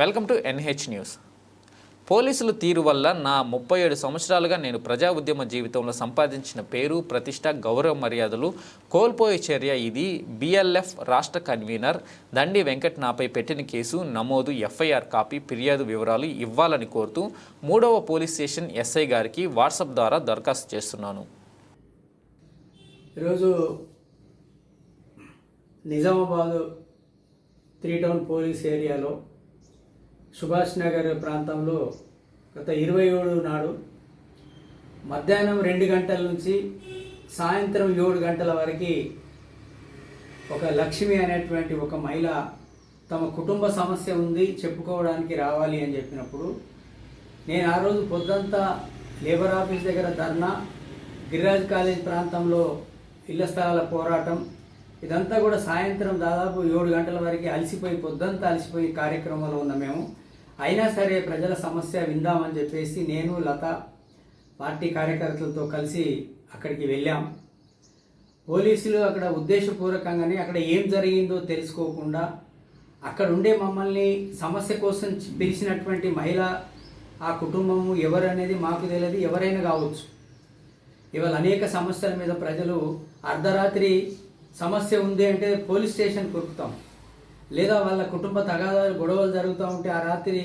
Welcome to NH news. పోలీసుల తీరు వల్ల నా ముప్పై ఏడు సంవత్సరాలుగా నేను ప్రజా ఉద్యమ జీవితంలో సంపాదించిన పేరు ప్రతిష్ట గౌరవ మర్యాదలు కోల్పోయే చర్య ఇది. బిఎల్ఎఫ్ రాష్ట్ర కన్వీనర్ దండి వెంకట్ నాపై పెట్టిన కేసు నమోదు ఎఫ్ఐఆర్ కాపీ ఫిర్యాదు వివరాలు ఇవ్వాలని కోరుతూ మూడవ పోలీస్ స్టేషన్ ఎస్ఐ గారికి వాట్సాప్ ద్వారా దరఖాస్తు చేస్తున్నాను. ఈరోజు నిజామాబాదు త్రీ టౌన్ పోలీస్ ఏరియాలో సుభాష్ నగర్ ప్రాంతంలో గత ఇరవై ఏడు నాడు మధ్యాహ్నం రెండు గంటల నుంచి సాయంత్రం ఏడు గంటల వరకు ఒక లక్ష్మి అనేటువంటి ఒక మహిళ తమ కుటుంబ సమస్య ఉంది చెప్పుకోవడానికి రావాలి అని చెప్పినప్పుడు నేను ఆ రోజు పొద్దంతా లేబర్ ఆఫీస్ దగ్గర ధర్నా గిరిరాజ్ కాలేజ్ ప్రాంతంలో ఇళ్ళ స్థలాల పోరాటం ఇదంతా కూడా సాయంత్రం దాదాపు ఏడు గంటల వరకు అలసిపోయి పొద్దంతా అలసిపోయి కార్యక్రమంలో ఉన్న మేము. అయినా సరే ప్రజల సమస్య విందామని చెప్పేసి నేను లత పార్టీ కార్యకర్తలతో కలిసి అక్కడికి వెళ్ళాం. పోలీసులు అక్కడ ఉద్దేశపూర్వకంగానే అక్కడ ఏం జరిగిందో తెలుసుకోకుండా అక్కడ ఉండే మమ్మల్ని సమస్య కోసం పిలిచినటువంటి మహిళ ఆ కుటుంబము ఎవరు అనేది మాకు తెలియదు ఎవరైనా కావచ్చు. ఇవాళ అనేక సమస్యల మీద ప్రజలు అర్ధరాత్రి సమస్య ఉంది అంటే పోలీస్ స్టేషన్ కొరుకుతాం. లేదా వాళ్ళ కుటుంబ తగాదాలు గొడవలు జరుగుతూ ఉంటే ఆ రాత్రి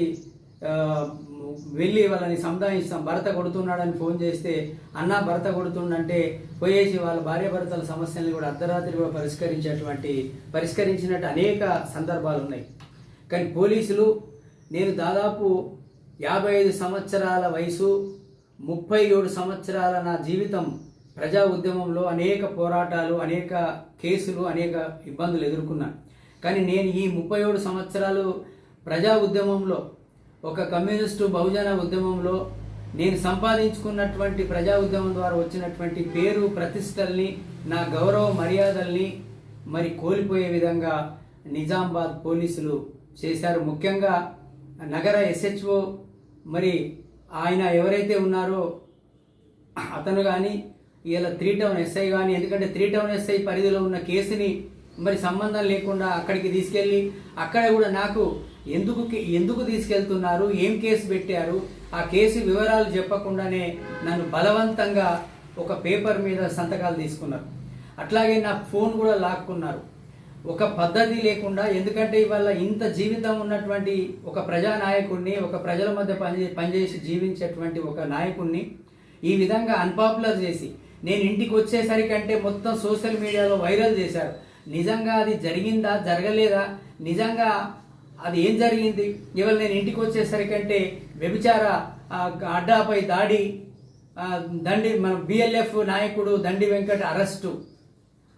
వెళ్ళి వాళ్ళని సముదాయిస్తాం భర్త కొడుతున్నాడని ఫోన్ చేస్తే అన్న భర్త కొడుతుండంటే పోయేసి వాళ్ళ భార్యాభర్తల సమస్యల్ని కూడా అర్ధరాత్రి కూడా పరిష్కరించేటువంటి పరిష్కరించినట్టు అనేక సందర్భాలు ఉన్నాయి. కానీ పోలీసులు నేను దాదాపు యాభై ఐదు సంవత్సరాల వయసు ముప్పై ఏడు సంవత్సరాల నా జీవితం ప్రజా ఉద్యమంలో అనేక పోరాటాలు అనేక కేసులు అనేక ఇబ్బందులు ఎదుర్కొన్నాను. కానీ నేను ఈ ముప్పై ఏడు సంవత్సరాలు ప్రజా ఉద్యమంలో ఒక కమ్యూనిస్టు బహుజన ఉద్యమంలో నేను సంపాదించుకున్నటువంటి ప్రజా ఉద్యమం ద్వారా వచ్చినటువంటి పేరు ప్రతిష్టల్ని నా గౌరవ మర్యాదల్ని మరి కోల్పోయే విధంగా నిజామాబాద్ పోలీసులు చేశారు. ముఖ్యంగా నగర ఎస్హెచ్ఓ మరి ఆయన ఎవరైతే ఉన్నారో అతను కానీ ఇలా త్రీ టౌన్ ఎస్ఐ కానీ ఎందుకంటే త్రీ టౌన్ ఎస్ఐ పరిధిలో ఉన్న కేసుని మరి సంబంధం లేకుండా అక్కడికి తీసుకెళ్ళి అక్కడ కూడా నాకు ఎందుకు ఎందుకు తీసుకెళ్తున్నారు ఏం కేసు పెట్టారు ఆ కేసు వివరాలు చెప్పకుండానే నన్ను బలవంతంగా ఒక పేపర్ మీద సంతకాలు తీసుకున్నారు. అట్లాగే నా ఫోన్ కూడా లాక్కున్నారు. ఒక పద్ధతి లేకుండా ఎందుకంటే ఇవాళ ఇంత జీవితం ఉన్నటువంటి ఒక ప్రజానాయకుడిని ఒక ప్రజల మధ్య పని పనిచేసి జీవించేటువంటి ఒక నాయకుడిని ఈ విధంగా అన్పాపులర్ చేసి నేను ఇంటికి వచ్చేసరికంటే మొత్తం సోషల్ మీడియాలో వైరల్ చేశారు. నిజంగా అది జరిగిందా జరగలేదా? నిజంగా అది ఏం జరిగింది? ఇవాళ నేను ఇంటికి వచ్చేసరికి అంటే వ్యభిచార అడ్డాపై దాడి దండి మన బిఎల్ఎఫ్ నాయకుడు దండి వెంకట్ అరెస్టు.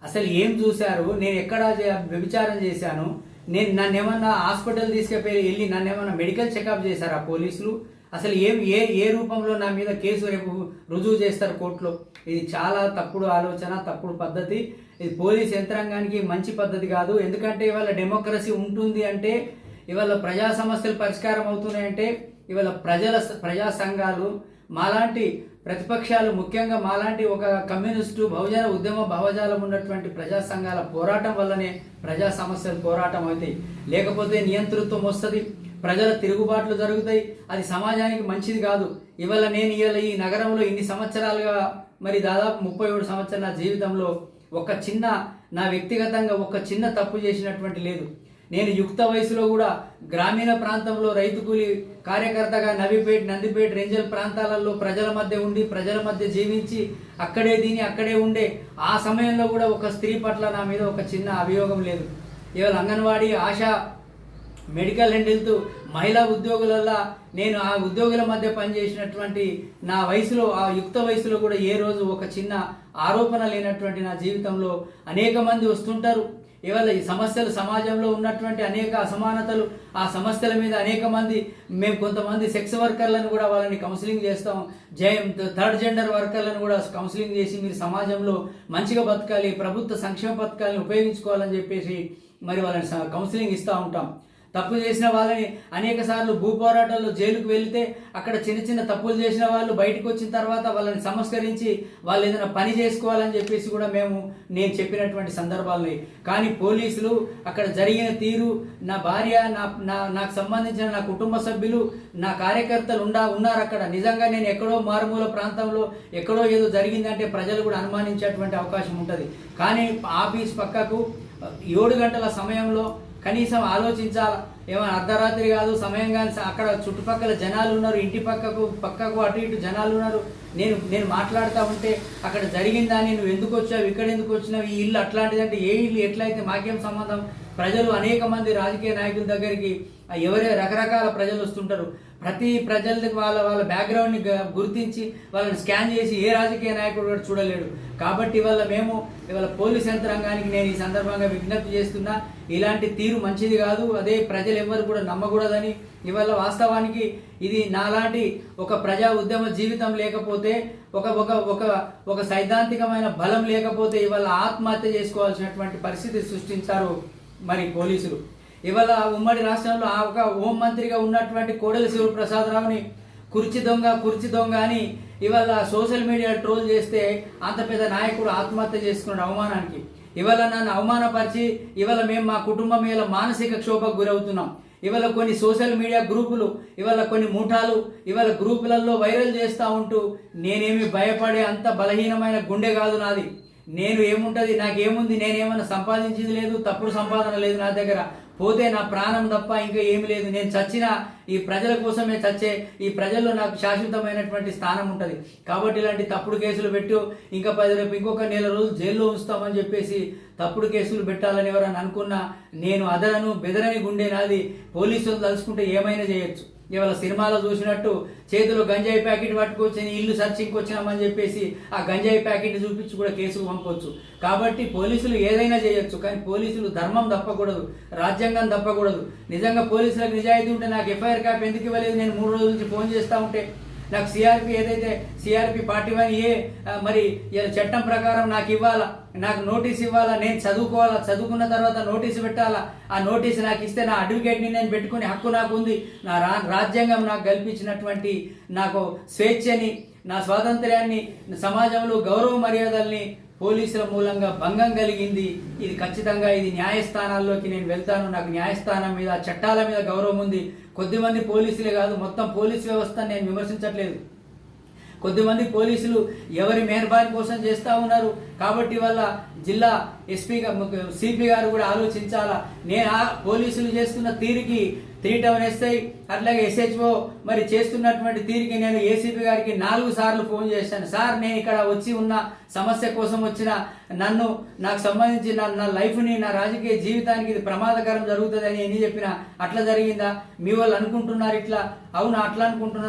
అసలు ఏం చూశారు? నేను ఎక్కడ వ్యభిచారం చేశాను? నేను నన్ను ఏమన్నా హాస్పిటల్ తీసుకెళ్ళి వెళ్ళి నన్ను ఏమన్నా మెడికల్ చెకప్ చేశారా ఆ పోలీసులు? అసలు ఏం ఏ ఏ రూపంలో నా మీద కేసు రేపు రుజువు చేస్తారు కోర్టులో? ఇది చాలా తప్పుడు ఆలోచన తప్పుడు పద్ధతి. ఇది పోలీస్ యంత్రాంగానికి మంచి పద్ధతి కాదు. ఎందుకంటే ఇవాళ డెమోక్రసీ ఉంటుంది అంటే ఇవాళ ప్రజా సమస్యలు పరిష్కారం అవుతున్నాయంటే ఇవాళ ప్రజల ప్రజా సంఘాలు మాలాంటి ప్రతిపక్షాలు ముఖ్యంగా మాలాంటి ఒక కమ్యూనిస్టు బహుజన ఉద్యమ భావజాలం ఉన్నటువంటి ప్రజా సంఘాల పోరాటం వల్లనే ప్రజా సమస్యలు పోరాటం అవుతాయి. లేకపోతే నియంతృత్వం వస్తుంది. ప్రజల తిరుగుబాట్లు జరుగుతాయి. అది సమాజానికి మంచిది కాదు. ఇవాళ నేను ఇవాళ ఈ నగరంలో ఇన్ని సంవత్సరాలుగా మరి దాదాపు ముప్పై ఏడు సంవత్సరాల నా జీవితంలో ఒక చిన్న నా వ్యక్తిగతంగా ఒక చిన్న తప్పు చేసినటువంటి లేదు. నేను యుక్త వయసులో కూడా గ్రామీణ ప్రాంతంలో రైతు కూలి కార్యకర్తగా నవిపేట్ నందిపేట్ రేంజల్ ప్రాంతాలలో ప్రజల మధ్య ఉండి ప్రజల మధ్య జీవించి అక్కడే దీని అక్కడే ఉండే ఆ సమయంలో కూడా ఒక స్త్రీ పట్ల నా మీద ఒక చిన్న అభియోగం లేదు. ఇవాళ anganwadi ASHA medical and health మహిళా ఉద్యోగులల్లా నేను ఆ ఉద్యోగుల మధ్య పనిచేసినటువంటి నా వయసులో ఆ యుక్త వయసులో కూడా ఏ రోజు ఒక చిన్న ఆరోపణ లేనటువంటి నా జీవితంలో అనేక మంది వస్తుంటారు. ఇవాళ ఈ సమస్యలు సమాజంలో ఉన్నటువంటి అనేక అసమానతలు ఆ సమస్యల మీద అనేక మంది మేము కొంతమంది సెక్స్ వర్కర్లను కూడా వాళ్ళని కౌన్సిలింగ్ చేస్తాం. జయం థర్డ్ జెండర్ వర్కర్లను కూడా కౌన్సిలింగ్ చేసి మీరు సమాజంలో మంచిగా బతకాలి ప్రభుత్వ సంక్షేమ పథకాలను ఉపయోగించుకోవాలని చెప్పేసి మరి వాళ్ళని స- కౌన్సిలింగ్ ఇస్తూ ఉంటాం. తప్పు చేసిన వాళ్ళని అనేక సార్లు భూ పోరాటాల్లో జైలుకు వెళితే అక్కడ చిన్న చిన్న తప్పులు చేసిన వాళ్ళు బయటకు వచ్చిన తర్వాత వాళ్ళని సంస్కరించి వాళ్ళు ఏదైనా పని చేసుకోవాలని చెప్పేసి కూడా మేము నేను చెప్పినటువంటి సందర్భాలని. కానీ పోలీసులు అక్కడ జరిగిన తీరు నా భార్య నా నా నాకు సంబంధించిన నా కుటుంబ సభ్యులు నా కార్యకర్తలు ఉండా ఉన్నారు అక్కడ. నిజంగా నేను ఎక్కడో మారుమూల ప్రాంతంలో ఎక్కడో ఏదో జరిగిందంటే ప్రజలు కూడా అనుమానించేటువంటి అవకాశం ఉంటుంది. కానీ ఆఫీస్ పక్కకు ఏడు గంటల సమయంలో కనీసం ఆలోచించాల? ఏమైనా అర్ధరాత్రి కాదు సమయం కానీ అక్కడ చుట్టుపక్కల జనాలు ఉన్నారు ఇంటి పక్కకు పక్కకు అటు ఇటు జనాలు ఉన్నారు. నేను నేను మాట్లాడుతూ ఉంటే అక్కడ జరిగిందని నువ్వు ఎందుకు వచ్చావు ఇక్కడ ఎందుకు వచ్చినావు ఈ ఇల్లు అట్లాంటిది అంటే ఏ ఇల్లు ఎట్లయితే మాకేం సంబంధం? ప్రజలు అనేక మంది రాజకీయ నాయకుల దగ్గరికి ఎవరే రకరకాల ప్రజలు వస్తుంటారు. ప్రతి ప్రజలకి వాళ్ళ వాళ్ళ బ్యాక్గ్రౌండ్ని గుర్తించి వాళ్ళని స్కాన్ చేసి ఏ రాజకీయ నాయకుడు కూడా చూడలేడు. కాబట్టి ఇవాళ మేము ఇవాళ పోలీస్ యంత్రాంగానికి నేను ఈ సందర్భంగా విజ్ఞప్తి చేస్తున్నా ఇలాంటి తీరు మంచిది కాదు అదే ప్రజలు ఎవరు కూడా నమ్మకూడదని ఇవాళ వాస్తవానికి ఇది నాలాంటి ఒక ప్రజా ఉద్యమ జీవితం లేకపోతే ఒక ఒక ఒక ఒక సైద్ధాంతికమైన బలం లేకపోతే ఇవాళ ఆత్మహత్య చేసుకోవాల్సినటువంటి పరిస్థితి సృష్టించారు మరి పోలీసులు. ఇవాళ ఉమ్మడి రాష్ట్రంలో ఆ ఒక హోం మంత్రిగా ఉన్నటువంటి కోడెల శివప్రసాదరావుని కుర్చీ దొంగ కుర్చీ దొంగ అని ఇవాళ సోషల్ మీడియా ట్రోల్ చేస్తే అంత పెద్ద నాయకుడు ఆత్మహత్య చేసుకున్నాడు అవమానానికి. ఇవాళ నన్ను అవమానపరిచి ఇవాళ మేము మా కుటుంబం ఇలా మానసిక క్షోభకు గురవుతున్నాం. ఇవాళ కొన్ని సోషల్ మీడియా గ్రూపులు ఇవాళ కొన్ని ముఠాలు ఇవాళ గ్రూపులలో వైరల్ చేస్తూ ఉంటూ నేనేమి భయపడే అంత బలహీనమైన గుండె కాదు నాది. నేను ఏముంటది నాకేముంది నేనేమన్నా సంపాదించింది లేదు తప్పుడు సంపాదన లేదు నా దగ్గర. పోతే నా ప్రాణం తప్ప ఇంకా ఏమి లేదు. నేను చచ్చిన ఈ ప్రజల కోసమే చచ్చే ఈ ప్రజల్లో నాకు శాశ్వతమైనటువంటి స్థానం ఉంటుంది. కాబట్టి ఇలాంటి తప్పుడు కేసులు పెట్టు. ఇంకా పది రేపు ఇంకొక నెల రోజులు జైల్లో ఉంచుతామని చెప్పేసి తప్పుడు కేసులు పెట్టాలని ఎవరని అనుకున్నా నేను అదరను బెదరని గుండె నాది. పోలీసులు తలుచుకుంటే ఏమైనా చేయొచ్చు. ఇవాళ సినిమాలో చూసినట్టు చేతిలో గంజాయి ప్యాకెట్ పట్టుకొచ్చి ఇల్లు సర్చింగ్కి వచ్చినామని చెప్పేసి ఆ గంజాయి ప్యాకెట్ చూపించి కూడా కేసుకు పంపొచ్చు. కాబట్టి పోలీసులు ఏదైనా చేయొచ్చు కానీ పోలీసులు ధర్మం తప్పకూడదు రాజ్యాంగం తప్పకూడదు. నిజంగా పోలీసులకు నిజాయితీ ఉంటే నాకు ఎఫ్ఐఆర్ కాపీ ఎందుకు ఇవ్వలేదు? నేను మూడు రోజుల నుంచి ఫోన్ చేస్తూ ఉంటే నాకు సిఆర్పి ఏదైతే సిఆర్పి పార్టీ వన్ ఏ మరి చట్టం ప్రకారం నాకు ఇవ్వాలా? నాకు నోటీస్ ఇవ్వాలా? నేను చదువుకోవాలా? చదువుకున్న తర్వాత నోటీస్ పెట్టాలా? ఆ నోటీస్ నాకు ఇస్తే నా అడ్వకేట్ని నేను పెట్టుకునే హక్కు నాకు ఉంది నా రా రాజ్యాంగం నాకు కల్పించినటువంటి నాకు స్వేచ్ఛని నా స్వాతంత్ర్యాన్ని సమాజంలో గౌరవ మర్యాదల్ని పోలీసుల మూలంగా భంగం కలిగింది. ఇది ఖచ్చితంగా ఇది న్యాయస్థానాల్లోకి నేను వెళ్తాను. నాకు న్యాయస్థానం మీద చట్టాల మీద గౌరవం ఉంది. కొద్దిమంది పోలీసులే కాదు మొత్తం పోలీస్ వ్యవస్థను నేను విమర్శించట్లేదు. కొద్దిమంది పోలీసులు ఎవరి మెహర్బానీ కోసం చేస్తూ ఉన్నారు. కాబట్టి వల్ల జిల్లా ఎస్పీ సిపి గారు కూడా ఆలోచించాలా? నేను ఆ పోలీసులు చేస్తున్న తీరికి త్రీ టౌన్ ఎస్ఐ అట్లాగే ఎస్హెచ్ఓ మరి చేస్తున్నటువంటి తీరికి నేను ఏసీపీ గారికి నాలుగు సార్లు ఫోన్ చేశాను. సార్ నేను ఇక్కడ వచ్చి ఉన్న సమస్య కోసం వచ్చిన నన్ను నాకు సంబంధించిన నా లైఫ్ని నా రాజకీయ జీవితానికి ఇది ప్రమాదకరం జరుగుతుందని ఎన్ని చెప్పినా అట్లా జరిగిందా? మీ వాళ్ళు అనుకుంటున్నారు ఇట్లా? అవును అట్లా అనుకుంటున్నారు?